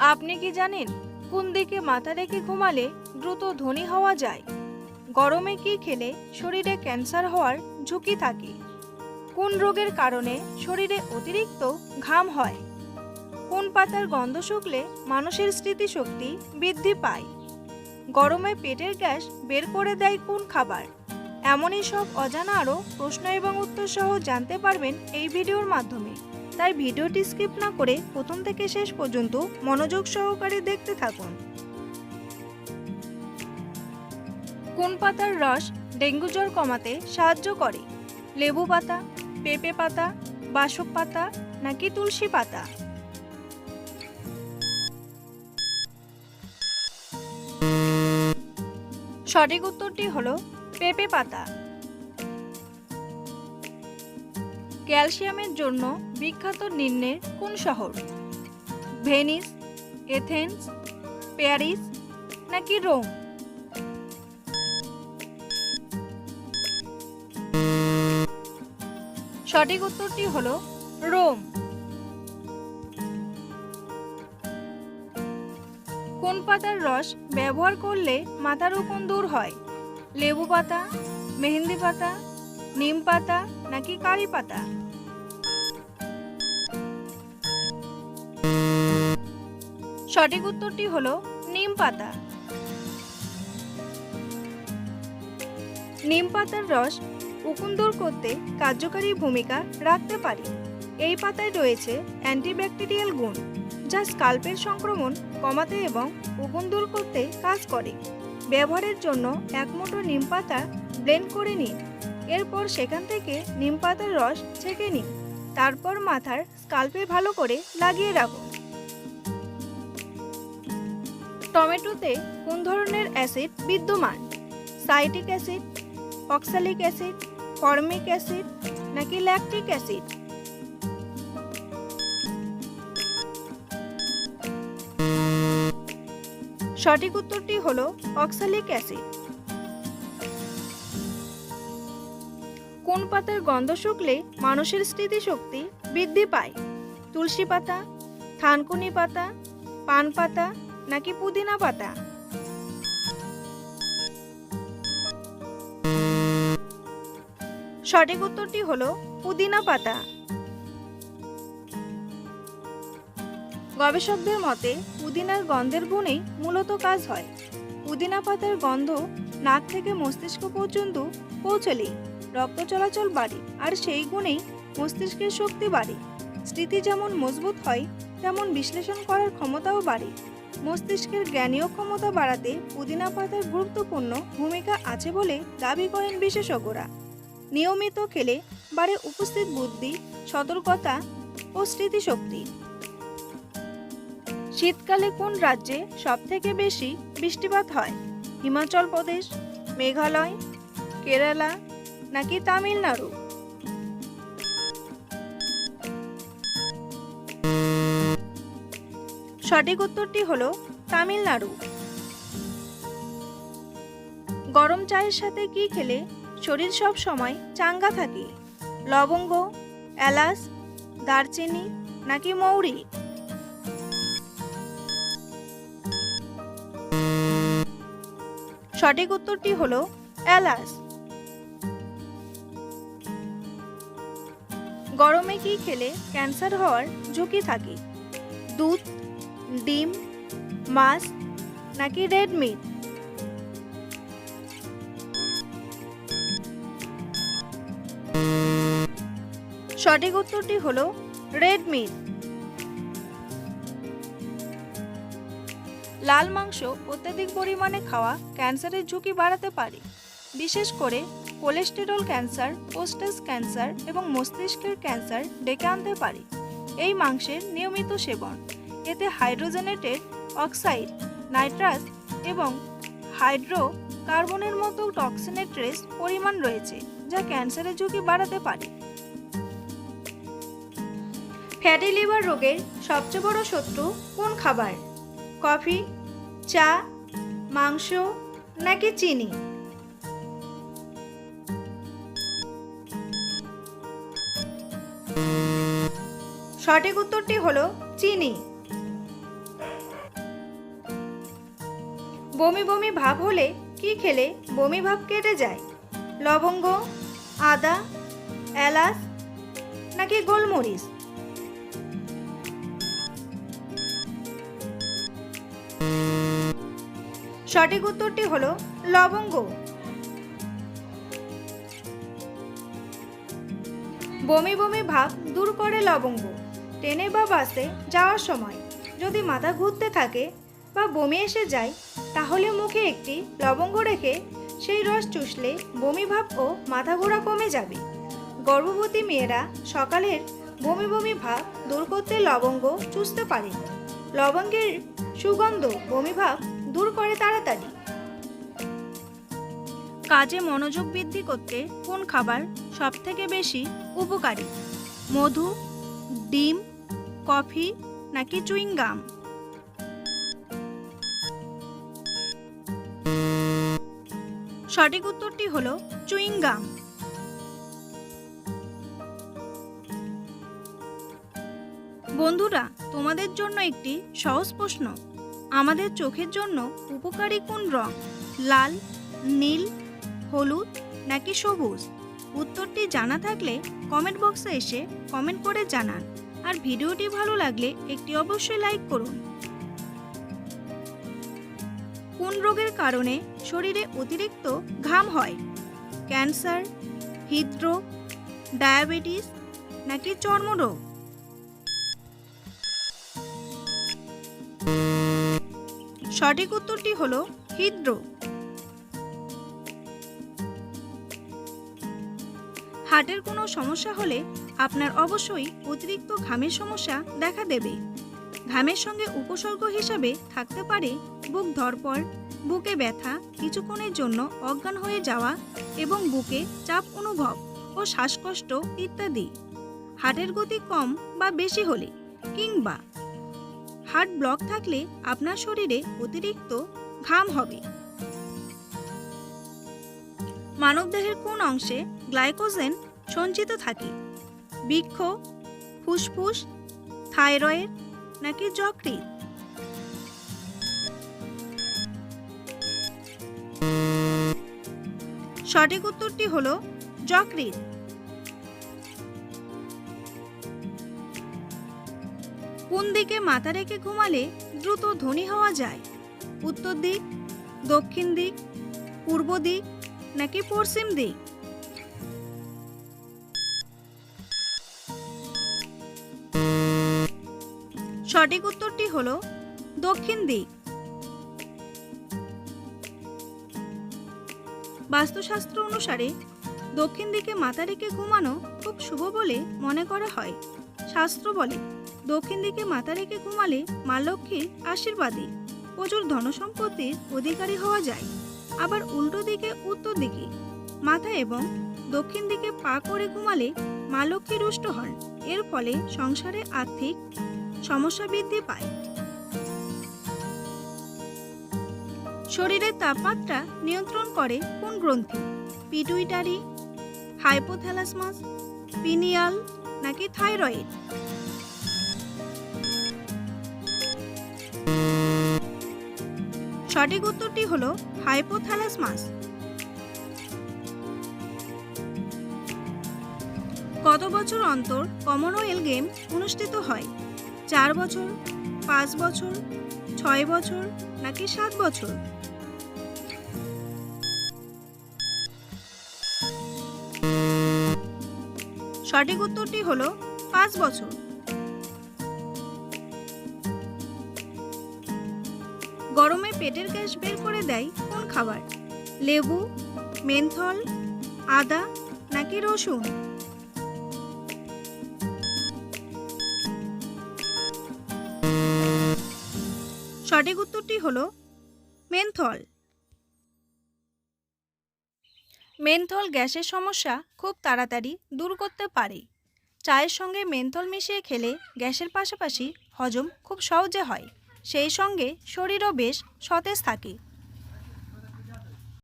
আপনি কি জানেন কোন দিকে মাথা রেখে ঘুমালে দ্রুত ধনী হওয়া যায়? গরমে কি খেলে শরীরে ক্যান্সার হওয়ার ঝুঁকি থাকে? কোন রোগের কারণে শরীরে অতিরিক্ত ঘাম হয়? কোন পাতার গন্ধ শুকলে মানুষের স্মৃতিশক্তি বৃদ্ধি পায়? গরমে পেটের গ্যাস বের করে দেয় কোন খাবার? এমনই সব অজানা আরও প্রশ্ন এবং উত্তর সহ জানতে পারবেন এই ভিডিওর মাধ্যমে। তাই ভিডিওটি স্কিপ না করে প্রথম থেকে শেষ পর্যন্ত মনোযোগ সহকারে দেখতে থাকুন। কোন পাতার রস ডেঙ্গু জ্বর কমাতে সাহায্য করে? লেবু পাতা, পেঁপে পাতা, বাসক পাতা নাকি তুলসী পাতা? সঠিক উত্তরটি হলো পেঁপে পাতা। ক্যালসিয়ামের জন্য বিখ্যাত নিম্নের কোন শহর? ভেনিস, এথেন্স, প্যারিস নাকি রোম? সঠিক উত্তরটি হলো রোম। কোন পাতার রস ব্যবহার করলে মাথার উকুন দূর হয়? লেবু পাতা, মেহেন্দি পাতা, নিম পাতা নাকি কারি পাতা? সঠিক উত্তরটি হলো নিম পাতা। নিম পাতার রস উকুন দূর করতে কার্যকারী ভূমিকা রাখতে পারে। এই পাতায় রয়েছে অ্যান্টিব্যাকটেরিয়াল গুণ, যা স্কাল্পের সংক্রমণ কমাতে এবং উকুন দূর করতে কাজ করে। ব্যবহারের জন্য এক মুঠো নিম পাতা ব্লেন্ড করে নিন। এরপর সেখান থেকে নিম পাতার রস ছেঁকে নিন। তারপর মাথার স্কাল্পে ভালো করে লাগিয়ে রাখুন। টমেটোতে কোন ধরনের অ্যাসিড বিদ্যমান? Citric acid, oxalic acid, formic acid নাকি ল্যাকটিক অ্যাসিড? সঠিক উত্তরটি হলো অক্সালিক অ্যাসিড। কোন পাতার গন্ধ শুকলে মানুষের স্মৃতিশক্তি বৃদ্ধি পায়? তুলসী পাতা, থানকুনি পাতা, পান পাতা নাকি পুদিনা পাতা? সঠিক উত্তরটি হলো পুদিনা পাতা। গবেষকদের মতে, পুদিনার গন্ধের গুণেই মূলত কাজ হয়। পুদিনা পাতার গন্ধ নাক থেকে মস্তিষ্ক পর্যন্ত পৌঁছলে রক্ত চলাচল বাড়ে আর সেই গুণেই মস্তিষ্কের শক্তি বাড়ে। স্মৃতি যেমন মজবুত হয়, তেমন বিশ্লেষণ করার ক্ষমতাও বাড়ে। মস্তিষ্কের জ্ঞানীয় ক্ষমতা বাড়াতে পুদিনা পাতার গুরুত্বপূর্ণ ভূমিকা আছে বলে দাবি করেন বিশেষজ্ঞরা। নিয়মিত খেলে বাড়ে উপস্থিত বুদ্ধি, সতর্কতা ও স্মৃতিশক্তি। শীতকালে কোন রাজ্যে সবথেকে বেশি বৃষ্টিপাত হয়? হিমাচল প্রদেশ, মেঘালয়, কেরালা নাকি তামিলনাড়ু? সঠিক উত্তরটি হলো তামিলনাড়ু। গরম চায়ের সাথে কি খেলে শরীর সব সময় চাঙ্গা থাকে? লবঙ্গ, এলাচ, দারচিনি নাকি মৌরি? সঠিক উত্তরটি হলো এলাচ। গরমে কি খেলে ক্যান্সার হওয়ার ঝুঁকি থাকে? দুধ ডিম, মাছ, নাকি রেড মিট সঠিক উত্তরটি হলো রেড মিট লাল মাংস অত্যাধিক পরিমাণে খাওয়া ক্যান্সারের ঝুঁকি বাড়াতে পারে, বিশেষ করে কোলেস্টেরল ক্যান্সার, পোস্টাস ক্যান্সার এবং মস্তিষ্কের ক্যান্সার ডেকে আনতে পারে। এই মাংসের নিয়মিত সেবন। এতে হাইড্রোজেনেটেড অক্সাইড, নাইট্রাস এবং হাইড্রো কার্বনের মতো টক্সিনের ট্রেস পরিমাণ রয়েছে, যা ক্যান্সারের ঝুঁকি বাড়াতে পারে। ফ্যাটি লিভার রোগের সবচেয়ে বড় শত্রু কোন খাবার? কফি, চা, মাংস নাকি চিনি? সঠিক উত্তরটি হলো চিনি। বমি বমি ভাব হলে কি খেলে? বমি ভাব কেটে যায়। লবঙ্গ, আদা, এলাচ, নাকি গোলমরিচ? সঠিক উত্তরটি হলো লবঙ্গ। বমি বমি ভাব দূর করে লবঙ্গ। ট্রেনে বা বাসে যাওয়ার সময় যদি মাথা ঘুরতে থাকে বা বমি এসে যায়, তাহলে মুখে একটি লবঙ্গ রেখে সেই রস চুষলে বমি ভাব ও মাথা ঘোরা কমে যাবে। গর্ভবতী মেয়েরা সকালের বমি বমি ভাব দূর করতে লবঙ্গ চুষতে পারে। লবঙ্গের সুগন্ধ, বমি ভাব দূর করে তাড়াতাড়ি। কাজে মনোযোগ বৃদ্ধি করতে কোন খাবার সবথেকে বেশি উপকারী? মধু, ডিম, কফি নাকি চুইং সঠিক উত্তরটি হল চুইং গাম বন্ধুরা, তোমাদের জন্য একটি সহজ প্রশ্ন। আমাদের চোখের জন্য উপকারী কোন রং? লাল, নীল, হলুদ নাকি সবুজ? উত্তরটি জানা থাকলে কমেন্ট বক্সে এসে কমেন্ট করে জানান। আর ভিডিওটি ভালো লাগলে একটি অবশ্যই লাইক করুন। কোন রোগের কারণে শরীরে অতিরিক্ত ঘাম হয়? ক্যান্সার, হৃদরোগ, ডায়াবেটিস নাকি চর্মরোগ? সঠিক উত্তরটি হল হৃদরোগ। হার্টের কোনো সমস্যা হলে আপনার অবশ্যই অতিরিক্ত ঘামের সমস্যা দেখা দেবে। ঘামের সঙ্গে উপসর্গ হিসাবে থাকতে পারে বুক ধরপড় বুকে ব্যথা কিছুক্ষণের জন্য অজ্ঞান হয়ে যাওয়া এবং বুকে চাপ অনুভব ও শ্বাসকষ্ট ইত্যাদি। হার্টের গতি কম বা বেশি হলে কিংবা হার্ট ব্লক থাকলে আপনার শরীরে অতিরিক্ত ঘাম হবে। মানবদেহের কোন অংশে গ্লাইকোজেন সঞ্চিত থাকে? বৃক্ষ, ফুসফুস, থাইরয়েড নাকি যকৃৎ? সঠিক উত্তরটি হল যকৃৎ। কোন দিকে মাথা রেখে ঘুমালে দ্রুত ধনী হওয়া যায়? উত্তর দিক, দক্ষিণ দিক, পূর্ব দিক নাকি পশ্চিম দিক? সঠিক উত্তরটি হল দক্ষিণ দিক। বাস্তুশাস্ত্র অনুসারে, দক্ষিণ দিকে মাথা রেখে ঘুমানো খুব শুভ বলে মনে করা হয়। শাস্ত্র বলে, দক্ষিণ দিকে মাথা রেখে ঘুমালে মা লক্ষ্মীর আশীর্বাদে প্রচুর ধনসম্পত্তির অধিকারী হওয়া যায়। আবার উল্টো দিকে, উত্তর দিকে মাথা এবং দক্ষিণ দিকে পা করে ঘুমালে মা লক্ষ্মী রুষ্ট হন। এর ফলে সংসারে আর্থিক সমস্যা বৃদ্ধি পায়। শরীরের তাপমাত্রা নিয়ন্ত্রণ করে কোন গ্রন্থি? পিটুইটারি, হাইপোথ্যালাসমাস, পিনিয়াল নাকি থাইরয়েড? সঠিক উত্তরটি হল হাইপোথ্যালাসমাস। কত বছর অন্তর কমনওয়েলথ গেম অনুষ্ঠিত হয়? চার বছর পাঁচ বছর, ছয় বছর নাকি সাত বছর? সঠিক উত্তরটি হলো পাঁচ বছর। গরমে পেটের গ্যাস বের করে দেয় কোন খাবার? লেবু, মেন্থল, আদা নাকি রসুন? সঠিক উত্তরটি হল মেনথল। মেনথল গ্যাসের সমস্যা খুব তাড়াতাড়ি দূর করতে পারে। চায়ের সঙ্গে মেনথল মিশিয়ে খেলে গ্যাসের পাশাপাশি হজম খুব সহজে হয়। সেই সঙ্গে শরীরও বেশ সতেজ থাকে।